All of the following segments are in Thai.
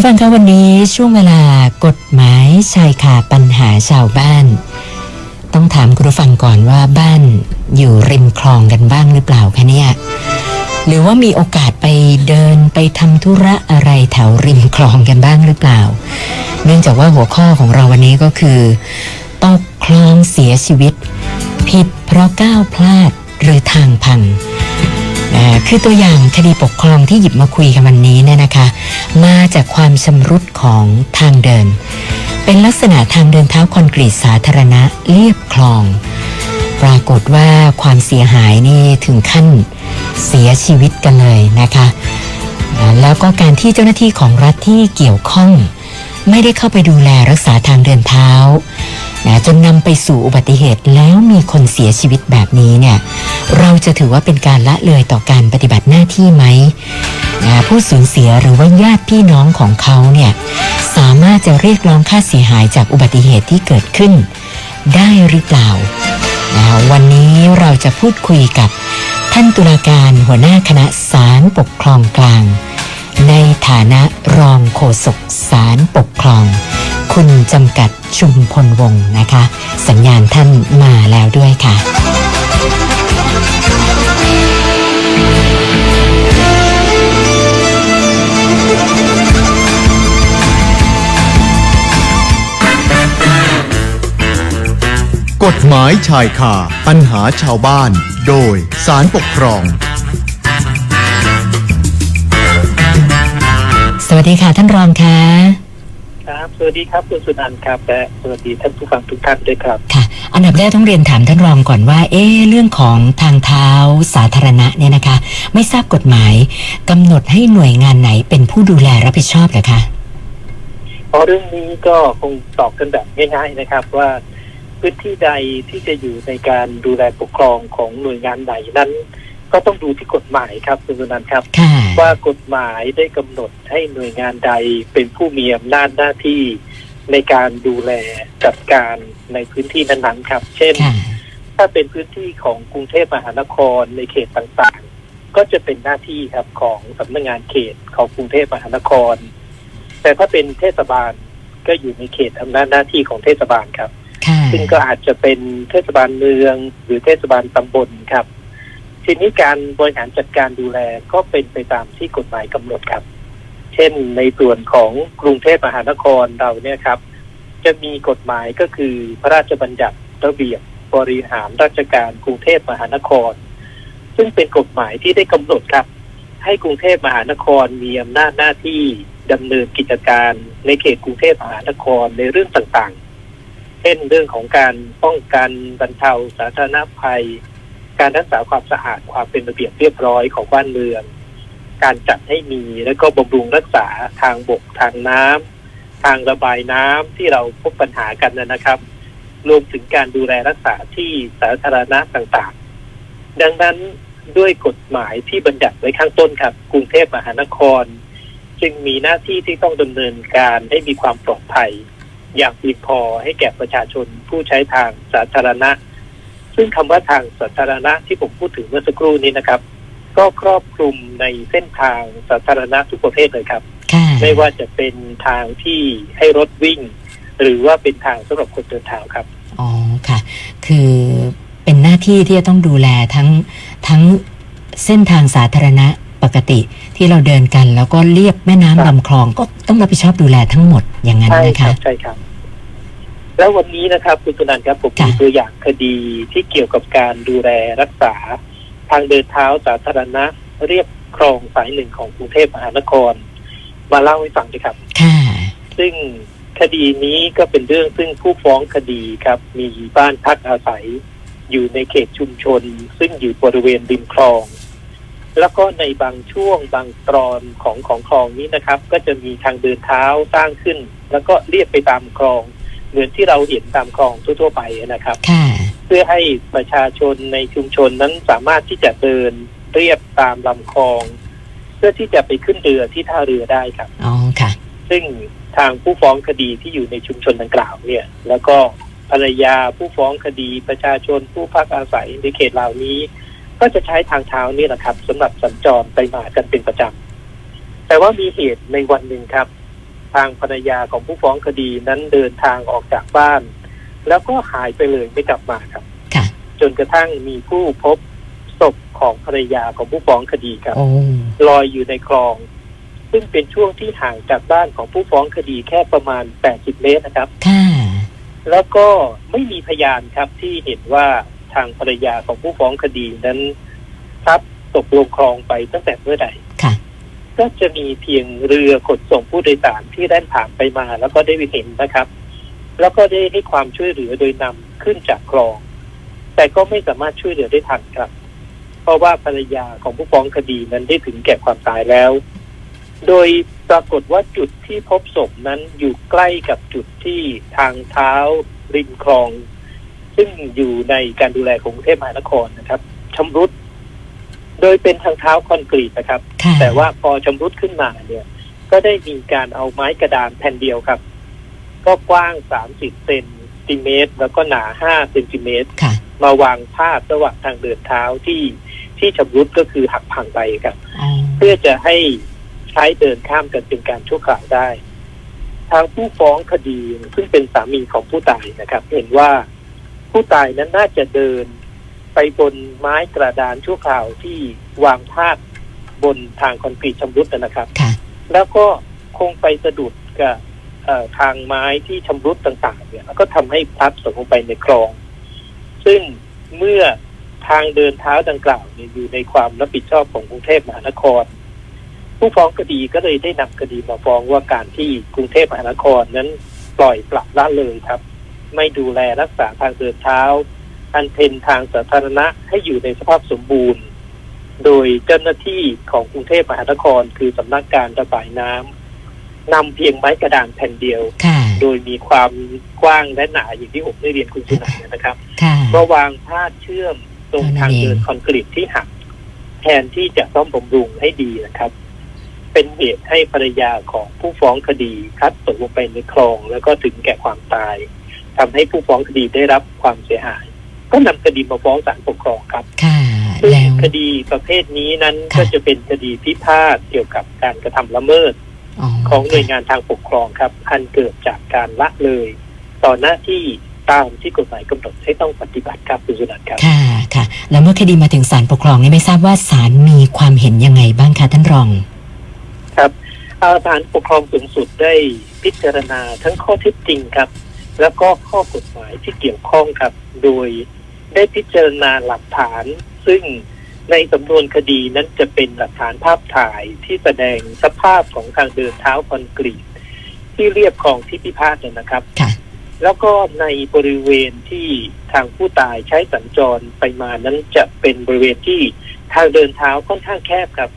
ผู้ฟังคะวันนี้ช่วงเวลากฎหมายชายคาปัญหาชาวบ้าน ต้องถามคุณผู้ฟังก่อนว่าบ้านอยู่ริมคลองกันบ้างหรือเปล่าคะเนี่ยหรือว่ามีโอกาสไปเดินไปทำธุระอะไรแถวริมคลองกันบ้างหรือเปล่า เนื่องจากว่าหัวข้อของเราวันนี้ก็คือตกคลองเสียชีวิต ผิดเพราะก้าวพลาดหรือทางพัง คือตัวอย่างคดีปกครองที่หยิบมาคุยกันวันนี้เนี่ยนะคะ มาจากความชำรุดของทางเดิน เป็นลักษณะทางเดินเท้าคอนกรีตสาธารณะเรียบคลอง ปรากฏว่าความเสียหายนี่ถึงขั้นเสียชีวิตกันเลยนะคะ แล้วก็การที่เจ้าหน้าที่ของรัฐที่เกี่ยวข้อง ไม่ได้เข้าไปดูแลรักษาทางเดินเท้า นะจนนำไปสู่อุบัติเหตุแล้วมีคนเสียชีวิตแบบนี้เนี่ยเราจะถือว่าเป็นการละเลยต่อการปฏิบัติหน้าที่ไหมนะผู้สูญเสียหรือว่าญาติพี่น้องของเขาเนี่ยสามารถจะเรียกร้องค่าเสียหายจากอุบัติเหตุที่เกิดขึ้น ได้หรือเปล่านะวันนี้เราจะพูดคุยกับท่านตุลาการหัวหน้าคณะศาลปกครองกลาง ในฐานะรองโฆษกศาลปกครอง คุณจำกัดชุมพลวงศ์นะคะ สัญญาณท่านมาแล้วด้วยค่ะ กฎหมายชายคาปัญหาชาวบ้าน โดยสารปกครอง สวัสดีค่ะท่านรองค่ะครับ สวัสดีครับคุณสุนันท์ครับและสวัสดีท่านผู้ฟังทุกท่านด้วยครับค่ะ อันดับแรกต้องเรียนถามท่านรองก่อนว่า เอ๊ะเรื่องของทางเท้าสาธารณะเนี่ยนะคะ ไม่ทราบกฎหมายกำหนดให้หน่วยงานไหนเป็นผู้ดูแลรับผิดชอบเหรอคะเพราะเรื่องนี้ก็คงตอบกันแบบง่ายๆนะครับว่าพื้นที่ใดที่จะอยู่ในการดูแลปกครองของหน่วยงานไหนนั้น ก็ต้องดูที่กฎหมายครับคุณสุนันท์ครับค่ะ ว่ากฎหมายได้กำหนดให้หน่วยงานใดเป็นผู้มีอำนาจหน้าที่ในการดูแลจัดการในพื้นที่นั้นๆครับ เช่น ค่ะ ถ้าเป็นพื้นที่ของกรุงเทพมหานครในเขตต่างๆ ก็จะเป็นหน้าที่ครับของสำนักงานเขตของกรุงเทพมหานคร แต่ถ้าเป็นเทศบาลก็อยู่ในเขตอำนาจหน้าที่ของเทศบาลครับ ค่ะ ซึ่งก็อาจจะเป็นเทศบาลเมืองหรือเทศบาลตำบลครับ ทีนี้การบริหารจัดการดูแลก็เป็นไปตามที่กฎหมายกำหนดครับ เช่นในส่วนของกรุงเทพมหานครเราเนี่ยครับ จะมีกฎหมายก็คือพระราชบัญญัติระเบียบบริหารราชการกรุงเทพมหานคร ซึ่งเป็นกฎหมายที่ได้กำหนดครับ ให้กรุงเทพมหานครมีอำนาจหน้าที่ดำเนินกิจการในเขตกรุงเทพมหานครในเรื่องต่างๆ เช่นเรื่องของการป้องกันบรรเทาสาธารณภัย การรักษาความสะอาดความเป็นระเบียบเรียบร้อยของบ้านเมือง การจัดให้มีและก็บำรุงรักษาทางบกทางน้ำทางระบายน้ำที่เราพบปัญหากันนะครับ รวมถึงการดูแลรักษาที่สาธารณะต่างๆ ดังนั้นด้วยกฎหมายที่บัญญัติไว้ข้างต้นครับ กรุงเทพมหานคร จึงมีหน้าที่ที่ต้องดำเนินการให้มีความปลอดภัย อย่างเพียงพอให้แก่ประชาชนผู้ใช้ทางสาธารณะ ซึ่งคำว่าทางสาธารณะที่ผมพูดถึงเมื่อสักครู่นี้นะครับ ก็ครอบคลุมในเส้นทางสาธารณะทุกประเภทเลยครับค่ะไม่ว่าจะเป็นทางที่ให้รถวิ่ง หรือว่าเป็นทางสำหรับคนเดินเท้าครับอ๋อค่ะ คือเป็นหน้าที่ที่จะต้องดูแลทั้งทั้งเส้นทางสาธารณะปกติที่เราเดินกัน แล้วก็เรียบแม่น้ำครับลำคลองก็ต้องรับผิดชอบดูแลทั้งหมดอย่างนั้นใช่นะครัคะบใช่ครับ แล้ววันนี้นะครับคุณสุนันท์ครับผมค่ะมีตัวอย่างคดีที่เกี่ยวกับการดูแลรักษา ทางเดินเท้าสาธารณะ เรียบคลองสายหนึ่งของกรุงเทพมหานคร มาเล่าให้ฟังดีครับค่ะซึ่งคดีนี้ก็เป็นเรื่องซึ่งผู้ฟ้องคดีครับ มีบ้านพักอาศัย อยู่ในเขตชุมชน ซึ่งอยู่บริเวณริมคลอง แล้วก็ในบางช่วงบางตอนของของคลองนี้นะครับ ก็จะมีทางเดินเท้าสร้างขึ้น แล้วก็เรียบไปตามคลอง เหมือนที่เราเห็นตามคลองทั่ว ๆ ไปนะครับค่ะเพื่อให้ประชาชนในชุมชนนั้นสามารถที่จะเดินเรียบตามลำคลอง เพื่อที่จะไปขึ้นเรือที่ท่าเรือได้ครับอ๋อค่ะ ซึ่งทางผู้ฟ้องคดีที่อยู่ในชุมชนดังกล่าวเนี่ย แล้วก็ภรรยาผู้ฟ้องคดีประชาชนผู้พักอาศัยในเขตเหล่านี้ ก็จะใช้ทางเท้านี่แหละครับสำหรับสัญจรไปมากันเป็นประจำแต่ว่ามีเหตุในวันหนึ่งครับ ทางภรรยาของผู้ฟ้องคดีนั้นเดินทางออกจากบ้าน แล้วก็หายไปเลยไม่กลับมาครับ ค่ะ จนกระทั่งมีผู้พบศพของภรรยาของผู้ฟ้องคดีครับ โอ้ลอยอยู่ในคลอง ซึ่งเป็นช่วงที่ห่างจากบ้านของผู้ฟ้องคดีแค่ประมาณ 80 เมตรนะครับ ค่ะ แล้วก็ไม่มีพยานครับที่เห็นว่าทางภรรยาของผู้ฟ้องคดีนั้นพลัดตกลงคลองไปตั้งแต่เมื่อใดค่ะ ก็จะมีเพียงเรือขนส่งผู้โดยสารที่แล่นผ่านไปมา แล้วก็ได้ไปเห็นนะครับ แล้วก็ได้ให้ความช่วยเหลือโดยนำขึ้นจากคลอง แต่ก็ไม่สามารถช่วยเหลือได้ทันครับ เพราะว่าภรรยาของผู้ฟ้องคดีนั้นได้ถึงแก่ความตายแล้ว โดยปรากฏว่าจุดที่พบศพนั้นอยู่ใกล้กับจุดที่ทางเท้าริมคลอง ซึ่งอยู่ในการดูแลของกรุงเทพมหานครนะครับชำรุด โดยเป็นทางเท้าคอนกรีตนะครับ ค่ะแต่ว่าพอชำรุดขึ้นมาเนี่ย ก็ได้มีการเอาไม้กระดานแผ่นเดียวครับ ก็กว้าง 30เซนติเมตร แล้วก็หนา5เซนติเมตร ค่ะ มาวางพาดระหว่างทางเดินเท้าที่ที่ชำรุดก็คือหักพังไปครับ อ๋อเพื่อจะให้ใช้เดินข้ามกันเป็นการชั่วคราวได้ ทางผู้ฟ้องคดีซึ่งเป็นสามีของผู้ตายนะครับ เห็นว่าผู้ตายนั้นน่าจะเดิน ไปบนไม้กระดานชั่วคราวที่วางพาดบนทางคอนกรีตชำรุดนะครับ ค่ะ แล้วก็คงไปสะดุดกับเอ่อทางไม้ที่ชำรุดต่างๆ เนี่ยแล้วก็ทำให้พลัดตกลงไปในคลอง ซึ่งเมื่อทางเดินเท้าดังกล่าวเนี่ยอยู่ในความรับผิดชอบของกรุงเทพมหานคร ผู้ฟ้องคดีก็เลยได้นำคดีมาฟ้องว่าการที่กรุงเทพมหานครนั้นปล่อยปละละเลยครับ ไม่ดูแลรักษาทางเดินเท้า อันเป็นทางสาธารณะให้อยู่ในสภาพสมบูรณ์ โดยเจ้าหน้าที่ของกรุงเทพมหานคร คือสำนักการระบายน้ำนำเพียงไม้กระดานแผ่นเดียวค่ะโดยมีความกว้างและหนาอย่างที่ผมได้เรียนคุณสุนันท์นะครับค่ะก็วางพาดเชื่อมตรงทางเดินคอนกรีตที่หักแทนที่จะซ่อมบำรุงให้ดีนะครับ เป็นเหตุให้ภรรยาของผู้ฟ้องคดีพลัดตกลงไปในคลอง แล้วก็ถึงแก่ความตายทำให้ผู้ฟ้องคดีได้รับความเสียหาย ก็นำคดีมาฟ้องศาลปกครองครับค่ะซึ่งแล้วคดีประเภทนี้นั้นค่ะก็จะเป็นคดีพิพาทเกี่ยวกับการกระทำละเมิดของหน่วยงานทางปกครองครับ อันเกิดจากการละเลย ต่อหน้าที่ตามที่กฎหมายกำหนดให้ต้องปฏิบัติครับคุณสุนันท์ครับค่ะค่ะ แล้วเมื่อคดีมาถึงศาลปกครองนี่ไม่ทราบว่าศาลมีความเห็นยังไงบ้างคะท่านรอง ครับอาศาลปกครองสูงสุดได้พิจารณาทั้งข้อเท็จจริงครับ แล้วก็ข้อกฎหมายที่เกี่ยวข้องครับ โดย ได้พิจารณาหลักฐาน ซึ่งในสำนวนคดีนั้นจะเป็นหลักฐานภาพถ่ายที่แสดงสภาพของทางเดินเท้าคอนกรีต ที่เรียบคลองที่พิพาทเนี่ยนะครับค่ะแล้วก็ในบริเวณที่ทางผู้ตายใช้สัญจรไปมานั้นจะเป็นบริเวณที่ทางเดินเท้าค่อนข้างแคบครับ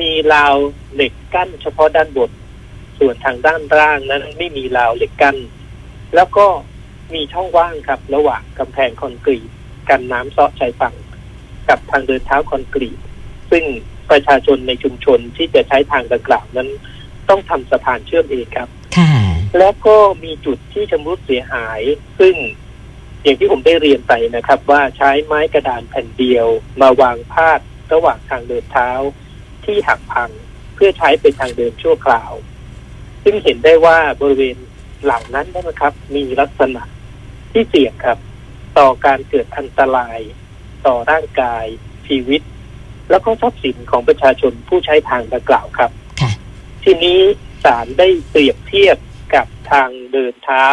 มีราวเหล็กกั้นเฉพาะด้านบน ส่วนทางด้านล่างนั้นไม่มีราวเหล็กกั้น แล้วก็ มีช่องว่างครับระหว่างกำแพงคอนกรีตกันน้ำเซาะชายฝั่ง กับทางเดินเท้าคอนกรีต ซึ่งประชาชนในชุมชนที่จะใช้ทางดังกล่าวนั้น ต้องทำสะพานเชื่อมเองครับค่ะแล้วก็มีจุดที่ชำรุดเสียหาย ซึ่งอย่างที่ผมได้เรียนไปนะครับ ว่าใช้ไม้กระดานแผ่นเดียว มาวางพาดระหว่างทางเดินเท้าที่หักพังเพื่อใช้เป็นทางเดินชั่วคราว ซึ่งเห็นได้ว่าบริเวณเหล่านั้นนะครับ มีลักษณะ ที่เสี่ยงครับ ต่อการเกิดอันตราย ต่อร่างกาย ชีวิต แล้วก็ทรัพย์สินของประชาชนผู้ใช้ทางดังกล่าวครับค่ะทีนี้ศาลได้เปรียบเทียบกับทางเดินเท้า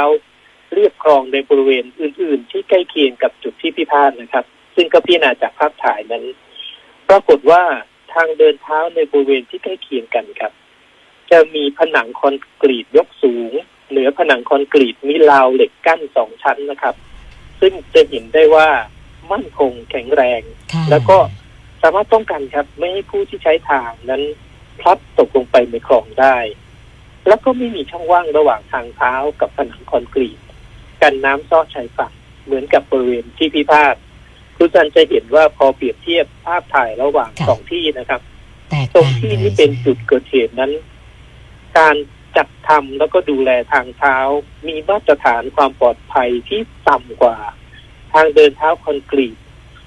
เรียบคลองในบริเวณอื่น ๆ ที่ใกล้เคียงกับจุดที่พิพาทนะครับ ซึ่งก็พิจารณาจากภาพถ่ายนั้น ปรากฏว่าทางเดินเท้าในบริเวณที่ใกล้เคียงกันครับ จะมีผนังคอนกรีตยกสูงเห นือผนังคอนกรีตมีราวเหล็กกั้นสองชั้นนะครับ ซึ่งจะเห็นได้ว่ามั่นคงแข็งแรงค่ะแล้วก็สามารถป้องกันครับ ไม่ให้ผู้ที่ใช้ทางนั้นพลัดตกลงไปในคลองได้ แล้วก็ไม่มีช่องว่างระหว่างทางเท้ากับผนังคอนกรีต กันน้ำซ้อชายฝั่งเหมือนกับบริเวณที่พิพาทคุณจันจะเห็นว่าพอเปรียบเทียบภาพถ่ายระหว่างสองที่นะครับแตกตรงต่างที่ลยที่เป็นจุดเกิดเหตุนั้น การ จัดทำแล้วก็ดูแลทางเท้า มีมาตรฐานความปลอดภัยที่ต่ำกว่า ทางเดินเท้าคอนกรีต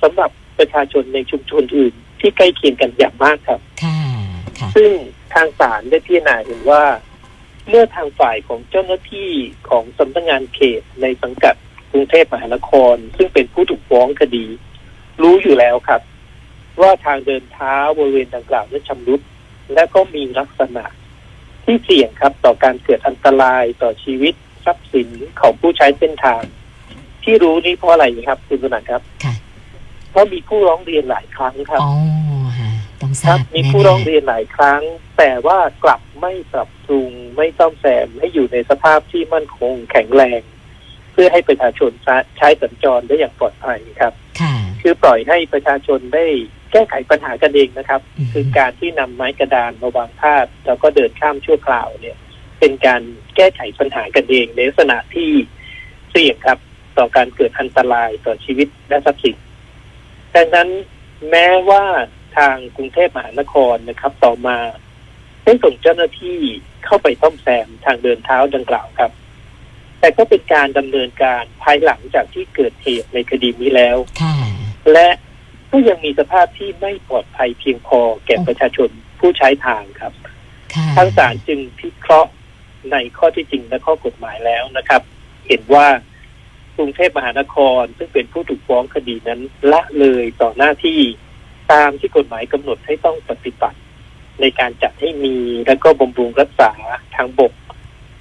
สำหรับประชาชนในชุมชนอื่น ที่ใกล้เคียงกันอย่างมากครับ ค่ะ ค่ะ ซึ่งทางศาลได้พิจารณาเห็นว่า เมื่อทางฝ่ายของเจ้าหน้าที่ของสำนักงานเขตในสังกัดกรุงเทพมหานคร ซึ่งเป็นผู้ถูกฟ้องคดี รู้อยู่แล้วครับ ว่าทางเดินเท้าบริเวณดังกล่าวนั้นชำรุดและก็มีลักษณะ ที่เสี่ยงครับต่อการเกิดอันตรายต่อชีวิตทรัพย์สินของผู้ใช้เส้นทาง ที่รู้นี่เพราะอะไรครับคุณสนันครับค่ะเพราะมีผู้ร้องเรียนหลายครั้งครับอ๋อฮะต้องคทรารับบมีแน่ๆผู้ร้องเรียนหลายครั้ง แต่ว่ากลับไม่ปรับปรุงไม่ซ่อมแซมให้อยู่ในสภาพที่มั่นคงแข็งแรง เพื่อให้ประชาชนใช้สัญจรได้อย่างปลอดภัยครับ ค่ะ คือปล่อยให้ประชาชนได้ แก้ไขปัญหากันเองนะครับอืมคือการที่นำไม้กระดานมาวางพาดแล้วก็เดินข้ามชั่วคราวเนี่ย เป็นการแก้ไขปัญหากันเองในลักษณะที่เสี่ยงครับ ต่อการเกิดอันตรายต่อชีวิตและทรัพย์สินดังนั้นแม้ว่าทางกรุงเทพมหานครนะครับ ต่อมาได้ส่งเจ้าหน้าที่เข้าไปซ่อมแซมทางเดินเท้าดังกล่าวครับ แต่ก็เป็นการดำเนินการภายหลังจากที่เกิดเหตุในคดีนี้แล้วค่ะและ ก็ยังมีสภาพที่ไม่ปลอดภัยเพียงพอแก่ประชาชนผู้ใช้ทางครับค่ะทางศาลจึงพิเคราะห์ในข้อที่จริงและข้อกฎหมายแล้วนะครับ เห็นว่ากรุงเทพมหานคร ซึ่งเป็นผู้ถูกฟ้องคดีนั้น ละเลยต่อหน้าที่ตามที่กฎหมายกำหนดให้ต้องปฏิบัติ ในการจัดให้มีและก็บำรุงรักษาทางบก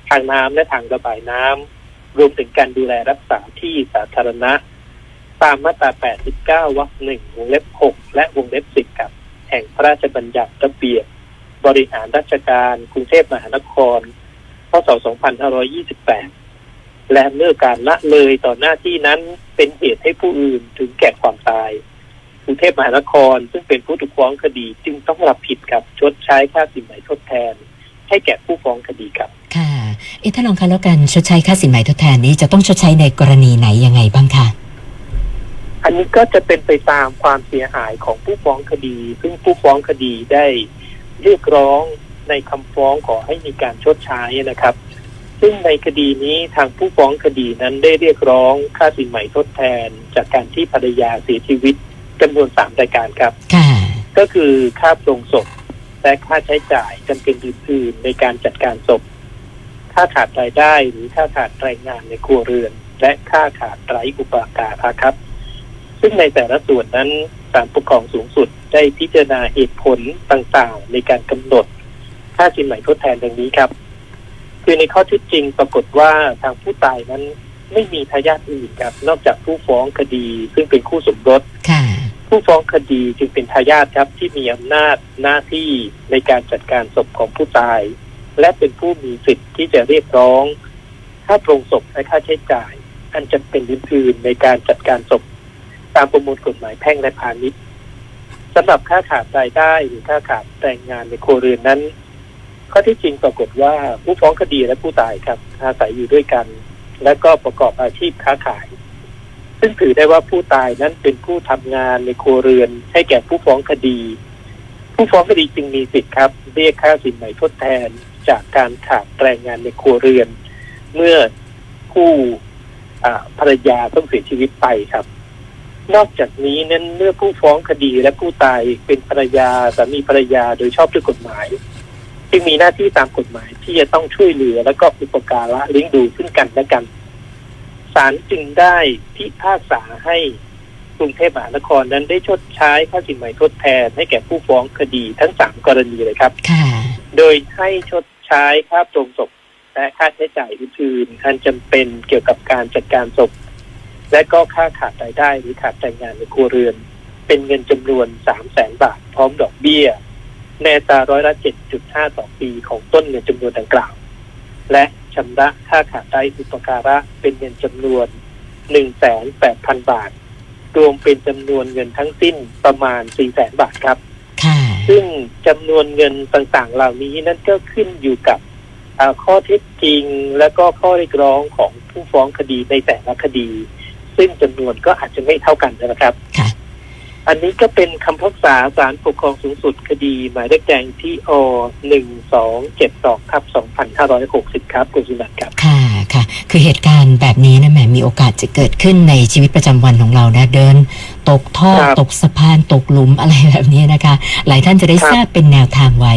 ทางน้ำและทางระบายน้ำรวมถึงการดูแลรักษาที่สาธารณะ ตามมาตรา 89 วรรคหนึ่งวงเล็บ 6 และวงเล็บ 10ครับแห่งพระราชบัญญัติระเบียบบริหารราชการกรุงเทพมหานคร พศ 2528 และเมื่อการละเลยต่อหน้าที่นั้นเป็นเหตุให้ผู้อื่นถึงแก่ความตายกรุงเทพมหานคร ซึ่งเป็นผู้ถูกฟ้องคดีจึงต้องรับผิดกับชดใช้ค่าสินไหมทดแทน ให้แก่ผู้ฟ้องคดีครับ ค่ะเอ๊ะถ้าลองคะแล้วกันชดใช้ค่าสินไหมทดแทนนี้จะต้องชดใช้ในกรณีไหนยังไงบ้างคะ อันนี้ก็จะเป็นไปตามความเสียหายของผู้ฟ้องคดี ซึ่งผู้ฟ้องคดีได้เรียกร้องในคำฟ้องขอให้มีการชดใช้นะครับ ซึ่งในคดีนี้ทางผู้ฟ้องคดีนั้นได้เรียกร้องค่าสินไหมทดแทน จากการที่ภรรยาเสียชีวิตจำนวนสามรายการครับค่ะก็คือค่าโปรงศพและค่าใช้จ่ายจำเป็นอื่นๆในการจัดการศพ ค่าขาดรายได้หรือค่าขาดแรงงานในครัวเรือน และค่าขาดไร้อุปการะครับ ซึ่งในแต่ละส่วนนั้นศาลปกครองสูงสุดได้พิจารณาเหตุผลต่างๆ ในการกำหนด ค่าสินไหมทดแทนดังนี้ครับ คือในข้อเที่จริงปรากฏว่าทางผู้ตายนั้นไม่มีทายาทอื่นครับ นอกจากผู้ฟ้องคดี ซึ่งเป็นคู่สมรสค่ะผู้ฟ้องคดีจึงเป็นทายาทครับที่มีอำนาจหน้าที่ในการจัดการศพของผู้ตาย และเป็นผู้มีสิทธิ์ที่จะเรียกร้อง ค่าโปรงศพและค่าใช้จ่าย อันจะเป็นอื่นๆในการจัดการศพ ตามประมวลกฎหมายแพ่งและพาณิชย์สำหรับค่าขาดรายได้หรือค่าขาดแรงงานในครัวเรือนนั้น ข้อที่จริงปรากฏว่าผู้ฟ้องคดีและผู้ตายครับอาศัยอยู่ด้วยกัน และก็ประกอบอาชีพค้าขาย ซึ่งถือได้ว่าผู้ตายนั้นเป็นผู้ทำงานในครัวเรือน ให้แก่ผู้ฟ้องคดี ผู้ฟ้องคดีจึงมีสิทธิ์ครับ เรียกค่าสินไหมทดแทนจากการขาดแรงงานในครัวเรือน เมื่อผู้อ่ภรรยาต้องเสียชีวิตไปครับ นอกจากนี้นั้นเมื่อผู้ฟ้องคดีและผู้ตายเป็นภรรยาสามีภรรยาโดยชอบด้วยกฎหมายจึงมีหน้าที่ตามกฎหมายที่จะต้องช่วยเหลือและก็อุปการะเลี้ยงดูซึ่งกันและกันศาลจึงได้พิพากษาให้กรุงเทพมหานครนั้นได้ชดใช้ค่าสินไหมทดแทนให้แก่ผู้ฟ้องคดีทั้งสามกรณีเลยครับค่ะโดยให้ชดใช้ค่าโปรงศพและค่าใช้จ่ายอื่นๆอันจำเป็นเกี่ยวกับการจัดการศพ และก็ค่าขาดรายได้หรือขาดแรงงานในครัวเรือน เป็นเงินจำนวนสามแสนบาท พร้อมดอกเบี้ยในอัตราร้อยละเจ็ดจุดห้าต่อปีของต้นเงินจำนวนดังกล่าว และชำระค่าขาดไร้อุปการะเป็นเงินจำนวนหนึ่งแสนแปดพันบาท รวมเป็นจำนวนเงินทั้งสิ้นประมาณสี่แสนบาทครับค่ะซึ่งจำนวนเงินต่างๆ เหล่านี้นั่นก็ขึ้นอยู่กับอ่าข้อเท็จจริงและก็ข้อเรียกร้องของผู้ฟ้องคดีในแต่ละคดี ซึ่งจำนวนก็อาจจะไม่เท่ากันนะครับค่ะอันนี้ก็เป็นคำพิพากษาศาลปกครองสูงสุดคดี หมายเลขแดงที่อหนึ่งสองเจ็ดสองทับสองพันห้าร้อยหกสิบครับคุณสุนันท์ครับ ค่ะค่ะ คือเหตุการณ์แบบนี้นะแหมมีโอกาสจะเกิดขึ้นในชีวิตประจำวันของเรานะเดิน ตกท่อครับตกสะพานตกหลุมอะไรแบบนี้นะคะ หลายท่านจะได้ครับทราบเป็นแนวทางไว้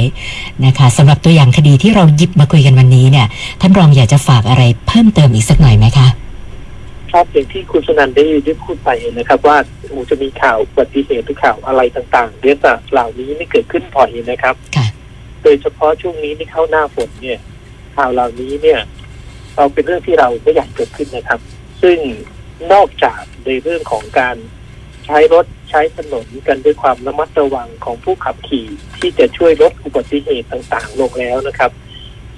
นะคะสำหรับตัวอย่างคดีที่เราหยิบมาคุยกันวันนี้เนี่ย ท่านรองอยากจะฝากอะไรเพิ่มเติมอีกสักหน่อยไหมคะ ครับอย่างที่คุณสนันได้ได้พูดไปนะครับ ว่าโอ้จะมีข่าวอุบัติเหตุหรือข่าวอะไรต่างๆเรื่องเหล่านี้นี่เกิดขึ้นบ่อยนะครับค่ะโดยเฉพาะช่วงนี้ที่เข้าหน้าฝนเนี่ย ข่าวเหล่านี้เนี่ย เราเป็นเรื่องที่เราไม่อยากเกิดขึ้นนะครับ ซึ่งนอกจากในเรื่องของการใช้รถใช้ถนนกันด้วยความระมัดระวังของผู้ขับขี่ที่จะช่วยลดอุบัติเหตุต่างๆ ลงแล้วนะครับ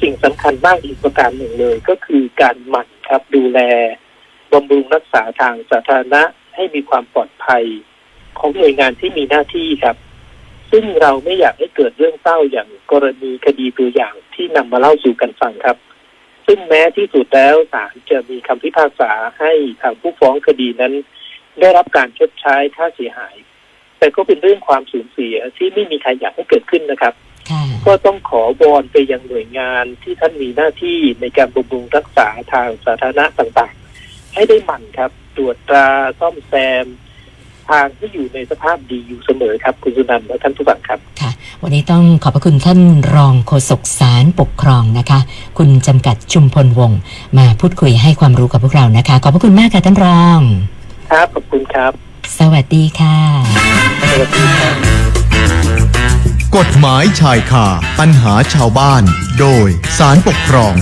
สิ่งสำคัญมากอีกประการหนึ่งเลย ก็คือการหมั่นครับดูแล บำรุงรักษาทางสาธารณะให้มีความปลอดภัยของหน่วยงานที่มีหน้าที่ครับ ซึ่งเราไม่อยากให้เกิดเรื่องเศร้าอย่างกรณีคดีตัวอย่างที่นำมาเล่าสู่กันฟังครับ ซึ่งแม้ที่สุดแล้วศาลจะมีคำพิพากษาให้ทางผู้ฟ้องคดีนั้น ได้รับการชดใช้ค่าเสียหาย แต่ก็เป็นเรื่องความสูญเสียที่ไม่มีใครอยากให้เกิดขึ้นนะครับค่ะก็ต้องขอวอนไปยังหน่วยงานที่ท่านมีหน้าที่ในการบำรุงรักษาทางสาธารณะต่างๆ ให้ได้หมั่นครับ ตรวจตราซ่อมแซม ทางที่อยู่ในสภาพดีอยู่เสมอครับ คุณสุนันท์และท่านผู้ฟังครับ ค่ะ วันนี้ต้องขอบพระคุณท่านรองโฆษกสารปกครองนะคะ คุณจำกัดชุมพลวงศ์มาพูดคุยให้ความรู้กับพวกเรานะคะ ขอบพระคุณมากค่ะท่านรอง ครับขอบคุณครับ สวัสดีค่ะ สวัสดีครับ กฎหมายชายคาปัญหาชาวบ้าน โดยสารปกครอง